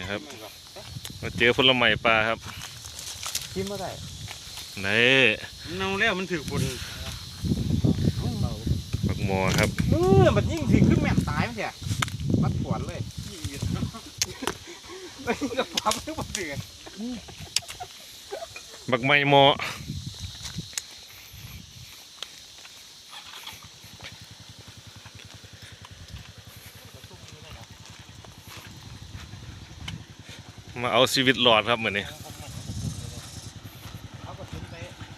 นี่ครับมาเจอผลไม้ปลาครับกินไม่ได้นี่เน่าแล้วมันถือฝนบักหมอครับเออมันยิ่งสิขึ้นแม่นตายมั้งเสียมัดขวนเลยไม่กับปั๊มทุกปันเดือนบักไม้หมอ มาเอาชีวิตรอดครับเหมือนนี้เอากระสุนไป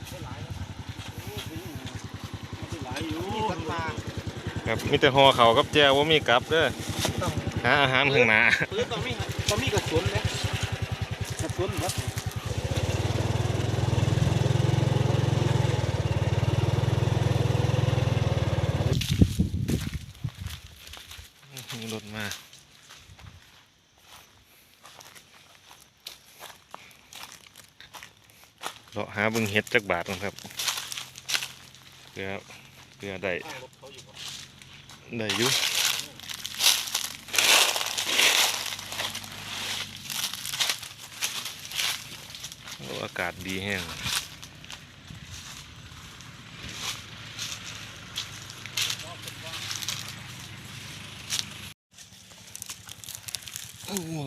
ได้หลายแล้วหลายอยู่มีสัตว์ป่าครับมีแต่ห่อเขาวกับแจวว่ามีกลับเด้อต้องหาอาหารข้างหน้าปืนต้องมีต้องมีกระสุนเลยกระสุนครับ มีรถมาเรา หาบึงเฮ็ดจักบาทกันครับเพื่อเพื่อได้ได้อยู่อากาศดีแห้ง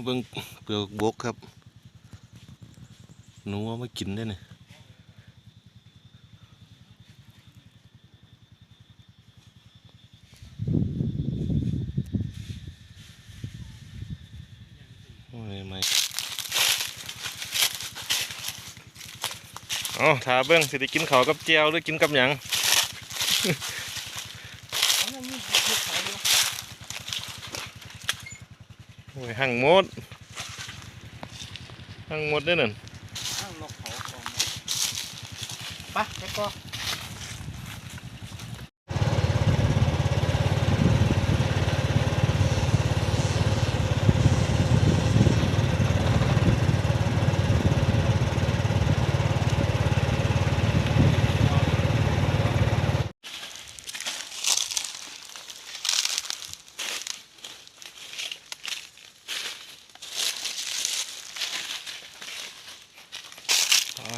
เบิ่งเปลือกบกครับหนูเอามากินได้เนี่ย โอ้ยไม่ เอาถาเบิ้งสิได้กินเขากับเจียวหรือกินกับหยังโอ้ยหั่งมดหั่งมดเด้อนั่นอ้างนกเขาของมันไปไปก็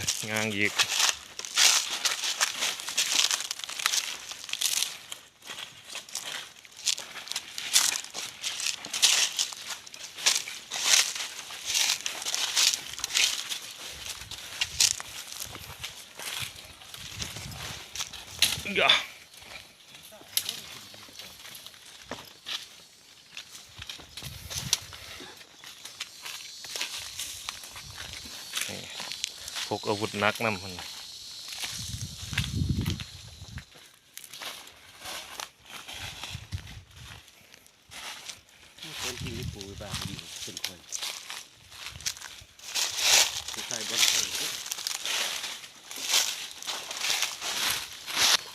โอ้ พกอาวุธหนักนำมันคนที่มีปูแบบดีเป็นคนใส่บนใส่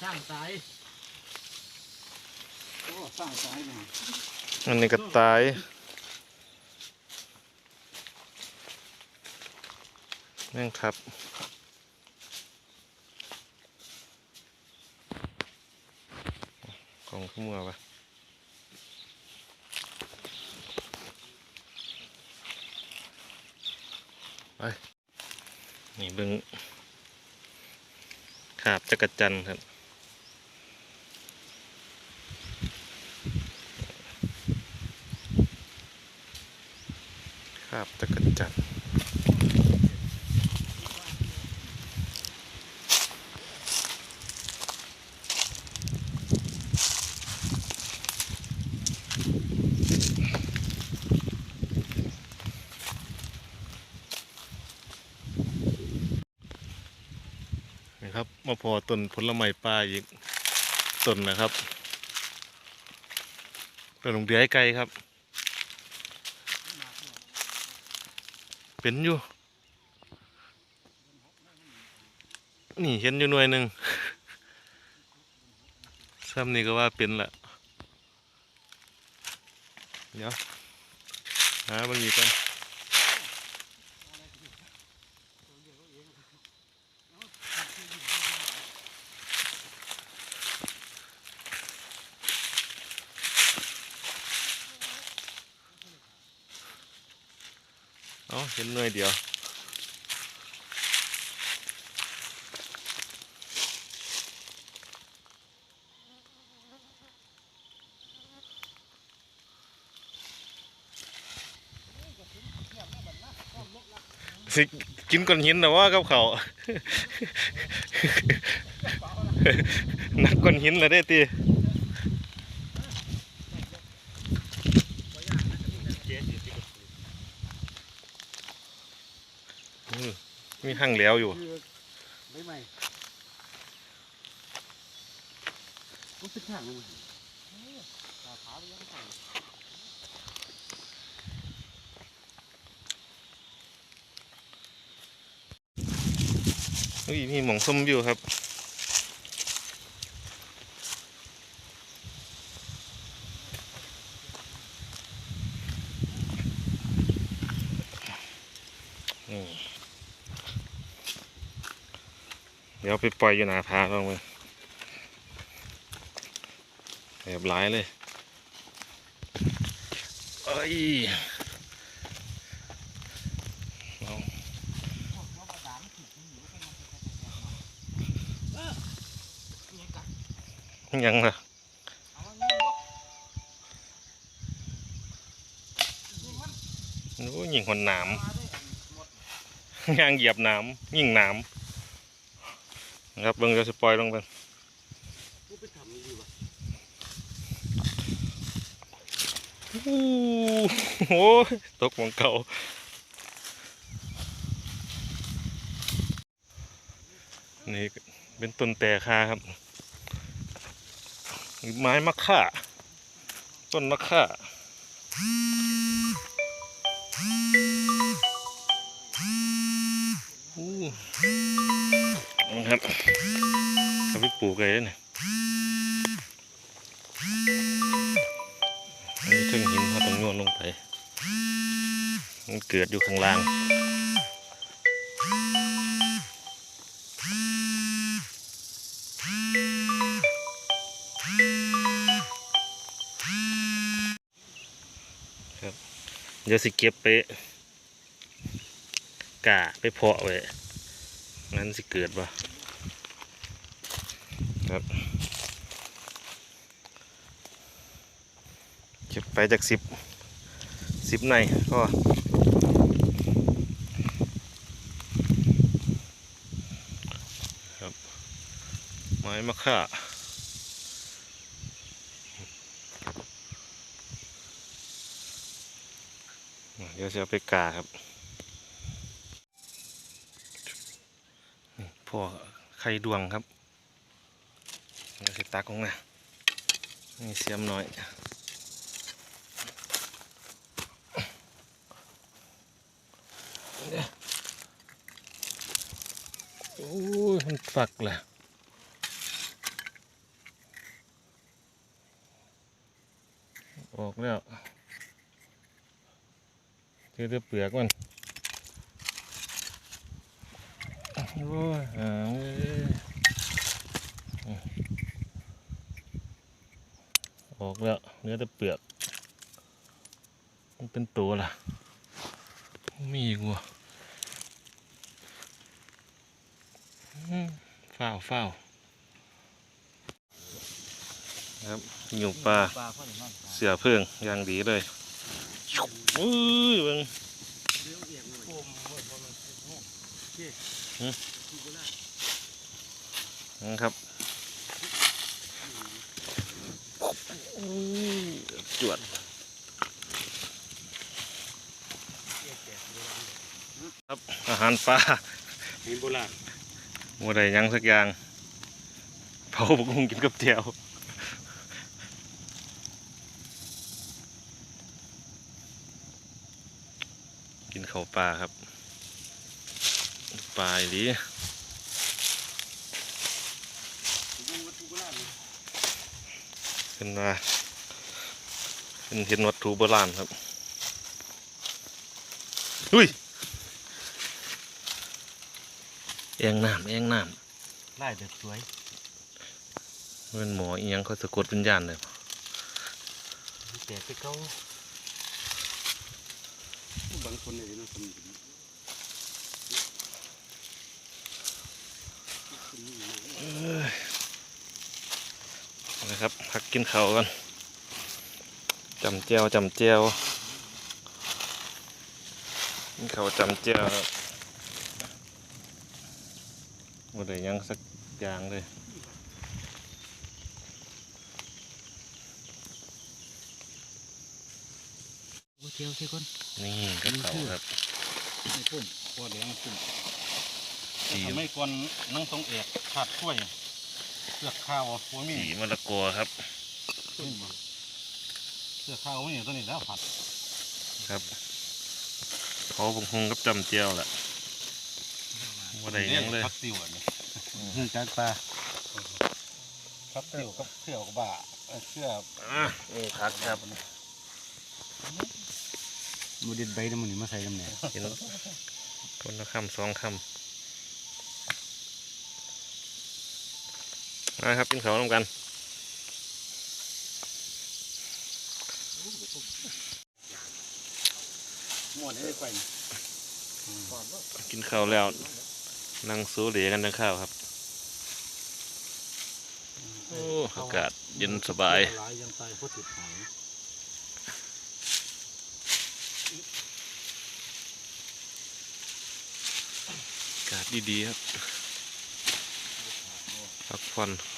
สร้างสายโอ้สร้างสายนะอันนี้ก็ตาย แม่งครับกองขึ้นมือปะไปนี่เบิ่งขาบจักรจันทร์ครับครับจักรจันทร์ มาพอต้นผลไม้ป่าอีกต้นนะครับต้นหลงเดือยไกลครับ เป็นอยู่ นี่เห็นอยู่หน่วยหนึ่งซ้ำนี่ก็ว่าเป็นละเดี๋ยวหาบางอีกกัน เอาเห็นหน่วยเดียวสิกินก้อนหินนะว่ากับเขานักก้อนหินเลยได้ตี เจ๊สิที่กับ อื มีหั่งแล้วอยู่ไม่ไม่ต้องเป็นทางมันขาขาไปยังไงอุ้ยมีหมองส้มอยู่ครับ ดี๋ยวไปปล่อยอยู่หนาพาลองมึงแบบร้ายเลยเอ้ยยังล่ะโอ้ยยิงหนนามยางเหยียบน้ำยิงน้ำ นะครับเบิ่งจะสปอยลงไปมันเป็นทำดีวะอู้โหตกของเก่านี่เป็นต้นแต่คาครับ ไม้มะค่า ต้นมะค่า เอาไปปลูกเลยนี่ยอันนี้ถึงหินเขาต้องโยนลงไป มันเกิดอยู่ข้างล่างครับเดี๋ยวสิเก็บไปกาไปเพาะไว้งั้นสิเกิดบ่ ครับ เก็บไปจากสิบสิบในก็ครับ ไม้มะค่าเดี๋ยวจะเอาไปกาครับพ่อไข่ดวงครับ ตักของนะนี่เสียมน้อยโอ้ยมันฝักแหละออกแล้วเจอเปลือกมันโอ้ยอ้ยออก แล้วเหลือแต่เปลือก มันเป็นตัวล่ะ มีอีกวัวฝ้าวฝ้าวครับอยู่ปลาเสือเพิ่งอย่างดีเลยอุ้ยเบิ่งเลี้ยวเอียงหน่อยโอ้มโอ้ยบ่มันเป็นแห้งนะครับอุ้ย จวดครับอาหารปลาเห็นโบราณโมได้หยังสักอย่างเผาบุกงกินกับเจียวกินข้าวปลาครับ ปลาอีหลีดูวัตถุโบราณ เป็นว่าเป็นเห็นวัตถุโบราณครับอุ้ยแองน้ำแองน้ไล่แบบสวยำเป็นหมออีหยังเขาสะกดวิญญาณเลยแต่ไปเก้าบางคนเนี่ยนะ คนนะครับพักกินข้าวกันจำเจียวจำเจียวกินข้าวจำเจียวครับหมดเลยยังสักอย่างเลยโอ้เจียวใช่คนนี่ก็เขาครับไม่พุ่มพอเดี๋ยวมันพุ่มสีทำให้ก่อนนั่งทรงเอกขาดกล้วย เสือกข้าวหัวมีสีมะละกอครับ เสือกข้าวมีตัวนี้แล้วผัดครับขอผงฮงกับจำเจียวแหละว่าได้หยังเลยพักติวอันนี้เนื่องจากปลาพักติวกับเสือกับบ่าเอ่อเสืออะนี่พักครับมูดิดใบน้ำมันนี่มาใส่น้ำเนี่ยกินคนละคำสองคำ นะครับกินข้าวร่วมกันหมดให้ไปกินข้าวแล้วนั่งสูเหลียกันทั้งข้าวครับโอ้อากาศเย็นสบายหลายยังตายเพราะติดหางอากาศดีๆครับพักผ่อน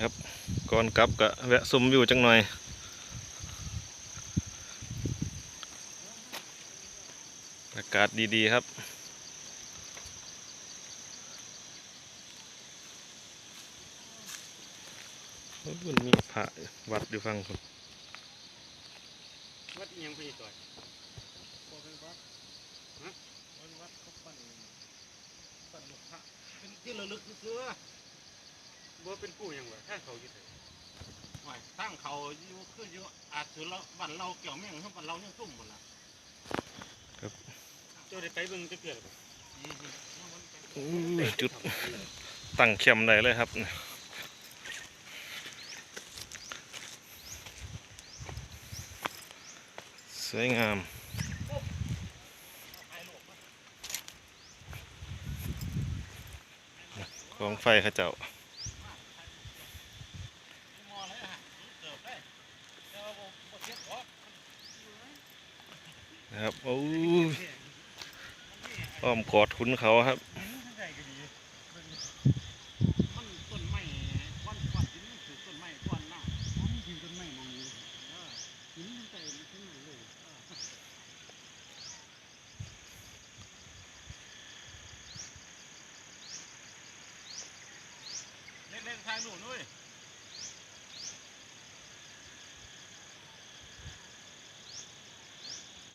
ครับก่อนกลับก็แวะซุมอยู่จังหน่อยอากาศดีๆครับเฮ้ยมันมีพระวัดอยู่ฟังคุณวัดยังไปต่อยพอเป็นวัดฮะวันวัดเขาปั้น ปั้นลูกพระเป็นที่ระลึกเสื้อบ่เป็นผู้ยังวะถ้าเขาอยู่ไสหน่อยตั้งเขาอยู่คืออยู่อาจจะเราบ้านเราเกี่ยวเมี่ยงคือบ้านเราเนี่ยซุ่มหมดละเจ้าได้ไปเบิ่งจะเกิดบ่อู้จุดตั้งเข็มได้เลยครับสวยงาม ของไฟข้าเจ้านะครับโอ้อ้อมกอดคุณเขาครับ